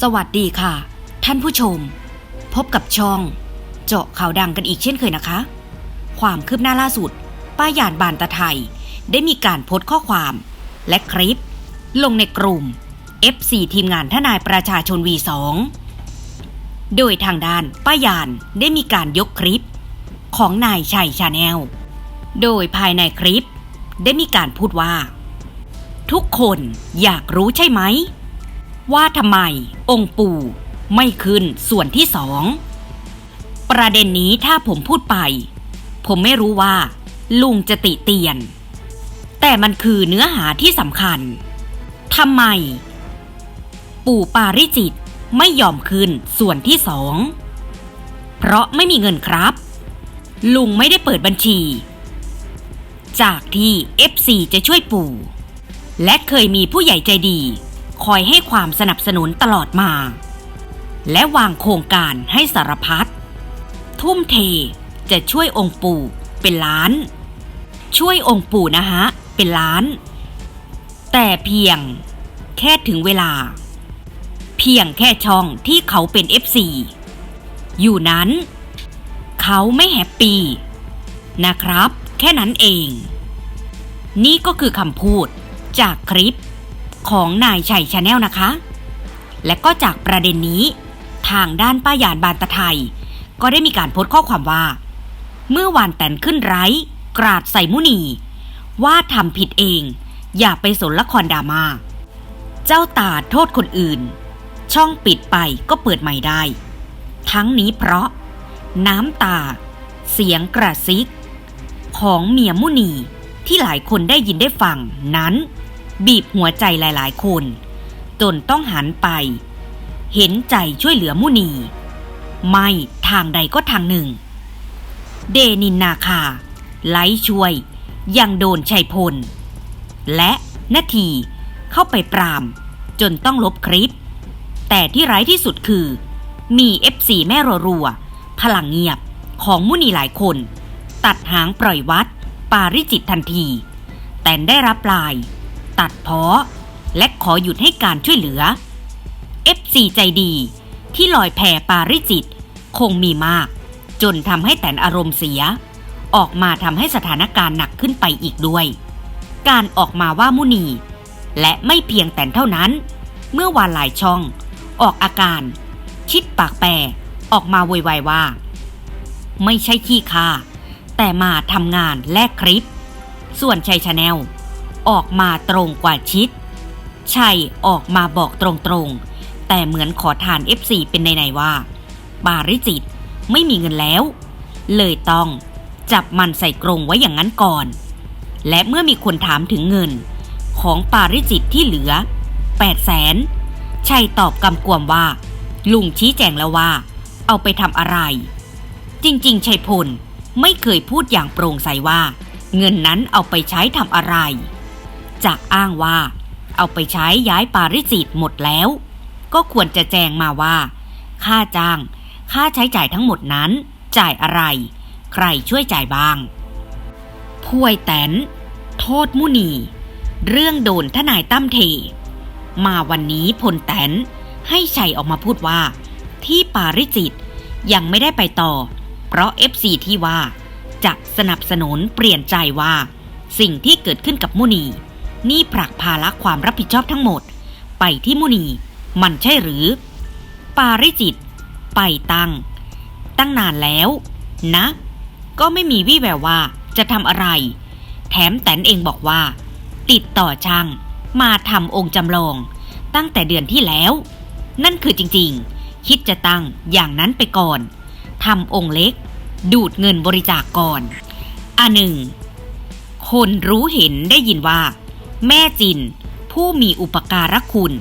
สวัสดีค่ะ ท่านผู้ชม พบกับช่อง เจาะข่าวดังกันอีกเช่นเคยนะคะ ความคืบหน้าล่าสุด ป้ายานบานตะไทย ได้มีการโพสต์ข้อความ และคลิป ลงในกลุ่ม FC ทีมงานทนายประชาชน V2 โดยทางด้านป้ายานได้มีการยกคลิป ของนายชัยชาแนล โดยภายในคลิป ได้มีการพูดว่า ทุกคนอยากรู้ใช่ไหมว่าทำไม องค์ปู่ ไม่ขึ้นส่วนที่สอง ประเด็นนี้ถ้าผมพูดไป ผมไม่รู้ว่า ลุงจะติเตียน แต่มันคือเนื้อหาที่สำคัญทำไม ปู่ปาริจิตไม่ยอมขึ้นส่วนที่สอง เพราะไม่มีเงินครับ ลุงไม่ได้เปิดบัญชี จากที่ FC จะช่วยปู่ และเคยมีผู้ใหญ่ใจดี คอยให้ความสนับสนุนตลอดมา และวางโครงการให้สารพัด ทุ่มเทจะช่วยองค์ปู่เป็นล้าน ช่วยองค์ปู่นะฮะ เป็นล้าน แต่เพียงแค่ถึงเวลา เพียงแค่ช่องที่เขาเป็น FC อยู่นั้น เขาไม่แฮปปี้นะครับ แค่นั้นเอง นี่ก็คือคำพูดจากคลิป ของนายชัยชาแนลนะคะ และก็จากประเด็นนี้ ทางด้านป้ายานบานตะไทย ก็ได้มีการโพสต์ข้อความว่า เมื่อวานแตนขึ้นไร้กราดใส่มุนี ว่าทำผิดเอง อย่าไปสนละครดรามาเจ้าตาโทษคนอื่น ช่องปิดไปก็เปิดใหม่ได้ ทั้งนี้เพราะ น้ำตา เสียงกระซิก ของเมียมุนีที่หลายคนได้ยินได้ฟังนั้น บีบหัวใจหลายๆ คน จนต้องหันไป เห็นใจช่วยเหลือมุนี ไม่ทางใดก็ทางหนึ่ง เดนินนาคา ไล่ช่วย ยังโดนชัยพล และนาทีเข้าไปปราม จนต้องลบคลิป แต่ที่ร้ายที่สุดคือ มีเอฟซีแม่รัวๆพลังเงียบของมุนีหลายคน ตัดหางปล่อยวัด ปาริจิตทันที แต่ได้รับลาย ตัดเพาะ และขอหยุดให้การช่วยเหลือ FC ใจดีที่ลอยแพปาริจิต คงมีมาก จนทำให้แตนอารมณ์เสีย ออกมาทำให้สถานการณ์หนักขึ้นไปอีกด้วย การออกมาว่ามุนี และไม่เพียงแต่นเท่านั้น เมื่อวานหลายช่อง ออกอาการ ชิดปากแปรออกมาโวยวายว่า ไม่ใช่ขี้ค่าแต่มาทำงานแลกคลิป ส่วนชัยชาแนล ออกมาตรงกว่าชิด ชัยออกมาบอกตรงๆ แต่เหมือนขอทาน FC เป็นในๆว่า บาริจิตไม่มีเงินแล้ว เลยต้องจับมันใส่กรงไว้อย่างนั้นก่อน และเมื่อมีคนถามถึงเงิน ของปาริจิตที่เหลือ8แสนชัยตอบกำกวมว่า ลุงชี้แจงแล้วว่า เอาไปทำอะไร จริงๆ ชัยพลไม่เคยพูดอย่างโปร่งใสว่า เงินนั้นเอาไปใช้ทำอะไร จะอ้างว่า เอาไปใช้ย้ายปาริจิตหมดแล้ว ก็ควรจะแจงมาว่า ค่าจ้าง ค่าใช้จ่ายทั้งหมดนั้น จ่ายอะไร ใครช่วยจ่ายบ้างพวยแตน โทษมุนี เรื่องโดนทนายตั้มเท มาวันนี้พลแตนให้ชัยออกมาพูดว่า ที่ปาริจิตยังไม่ได้ไปต่อ เพราะ FC ที่ว่าจะสนับสนุนเปลี่ยนใจว่า สิ่งที่เกิดขึ้นกับมุนี นี่ผลักภาระความรับผิดชอบทั้งหมด ไปที่มุนี มันใช่หรือ ปาริจิต ไปตั้งตั้งนานแล้ว นะ ก็ไม่มีวี่แววว่าจะทำอะไร แถมแตนเองบอกว่า ติดต่อช่าง มาทำองค์จำลอง ตั้งแต่เดือนที่แล้ว นั่นคือจริงๆ คิดจะตั้งอย่างนั้นไปก่อนทำองค์เล็ก ดูดเงินบริจาคกก่อนอันหนึ่ง คนรู้เห็นได้ยินว่า แม่จิน ผู้มีอุปการะคุณ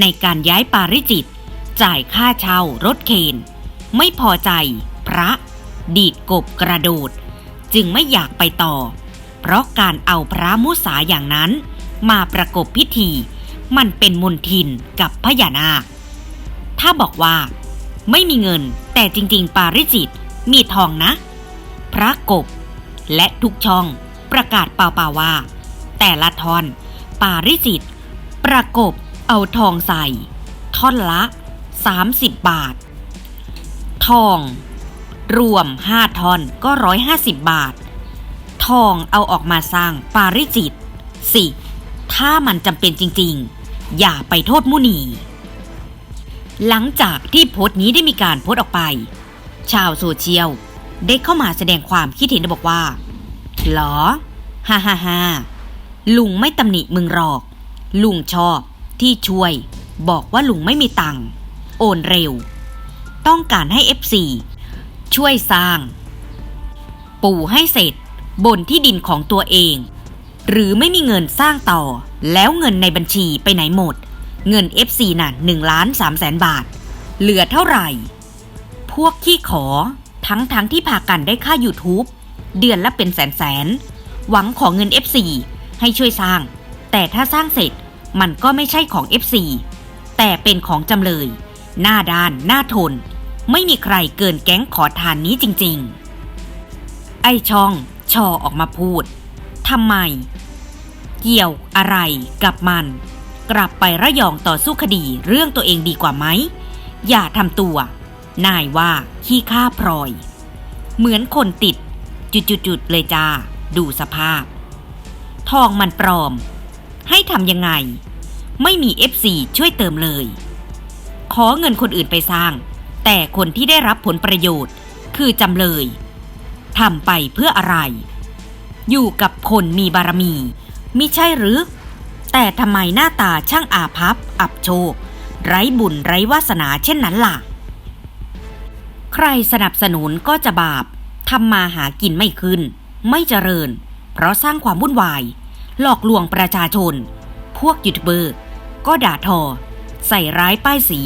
ในการย้ายปาริจิต จ่ายค่าเช่ารถเคนไม่พอใจ พระ ดีดกบกระโดด จึงไม่อยากไปต่อ เพราะการเอาพระมุสาอย่างนั้น มาประกบพิธี มันเป็นมนทินกับพญานาค ถ้าบอกว่า ไม่มีเงินแต่จริง ๆ ปาริจิตมีทองนะ พระกบ และทุกช่องประกาศเปล่าๆว่า แต่ละทอน ปาริจิต ประกบเอาทองใส่ ท่อนละ 30 บาท ทอง รวม 5ทอนก็ 150 บาท ทองเอาออกมาสร้างปาริจิต สิ ถ้ามันจำเป็นจริง ๆ อย่าไปโทษมุนี หลังจากที่โพสต์นี้ได้มีการโพสต์ออกไป ชาวโซเชียลได้เข้ามาแสดงความคิดเห็นบอกว่า หรอ ฮ่าฮ่าฮ่า ลุงไม่ตำหนิมึงหรอก ลุงชอบที่ช่วย บอกว่าลุงไม่มีตังค์โอนเร็ว ต้องการให้ FC ช่วยสร้าง ปู่ให้เสร็จบนที่ดินของตัวเอง หรือไม่มีเงินสร้างต่อ แล้วเงินในบัญชีไปไหนหมด เงิน FC น่ะ1ล้าน3แสนบาท เหลือเท่าไหร่ พวกขี้ขอทั้งทั้งที่พากันได้ค่า YouTube เดือนละเป็นแสนแสนหวังขอเงิน FC ให้ช่วยสร้าง แต่ถ้าสร้างเสร็จมันก็ไม่ใช่ของ FC แต่เป็นของจำเลย หน้าด้านหน้าทน ไม่มีใครเกินแก๊งขอทานนี้จริงๆ ไอช่องชอออกมาพูดทำไม เกี่ยวอะไรกับมัน กลับไประยองต่อสู้คดีเรื่องตัวเองดีกว่าไหม อย่าทำตัว นายว่าขี้ข้าพลอย เหมือนคนติด จุดๆๆเลยจ้า ดูสภาพ ทองมันปลอม ให้ทำยังไง ไม่มี FC ช่วยเติมเลย ขอเงินคนอื่นไปสร้าง แต่คนที่ได้รับผลประโยชน์ คือจำเลยทำไปเพื่ออะไร อยู่กับคนมีบารมีมิใช่หรือ แต่ทำไมหน้าตาช่างอาภัพ อับโชค ไร้บุญไร้วาสนาเช่นนั้นล่ะ ใครสนับสนุนก็จะบาปทำมาหากินไม่ขึ้น ไม่เจริญ เพราะสร้างความวุ่นวาย หลอกลวงประชาชน พวกยูทูบเบอร์ ก็ด่าทอ ใส่ร้ายป้ายสี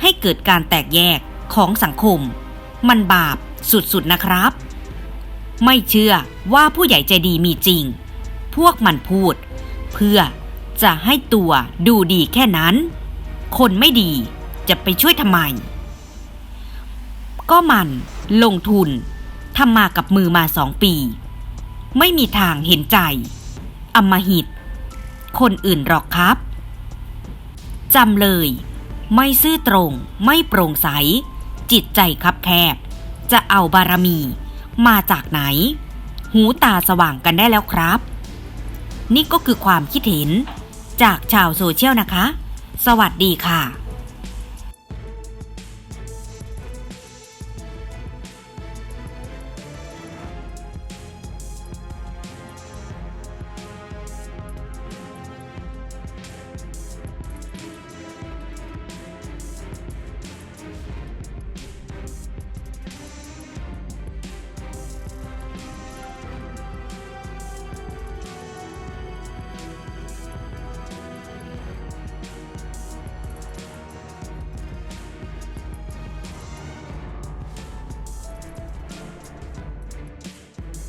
ให้เกิดการแตกแยกของสังคม มันบาปสุดๆนะครับ ไม่เชื่อว่าผู้ใหญ่ใจดีมีจริง พวกมันพูด เพื่อจะให้ตัวดูดีแค่นั้น คนไม่ดีจะไปช่วยทำไม ก็มันลงทุนทำมากับมือมาสองปี ไม่มีทางเห็นใจ อมหิต คนอื่นหรอกครับ จำเลย ไม่ซื่อตรง ไม่โปร่งใส จิตใจคับแคบ จะเอาบารมี มาจากไหน หูตาสว่างกันได้แล้วครับ นี่ก็คือความคิดเห็น จากชาวโซเชียลนะคะ สวัสดีค่ะ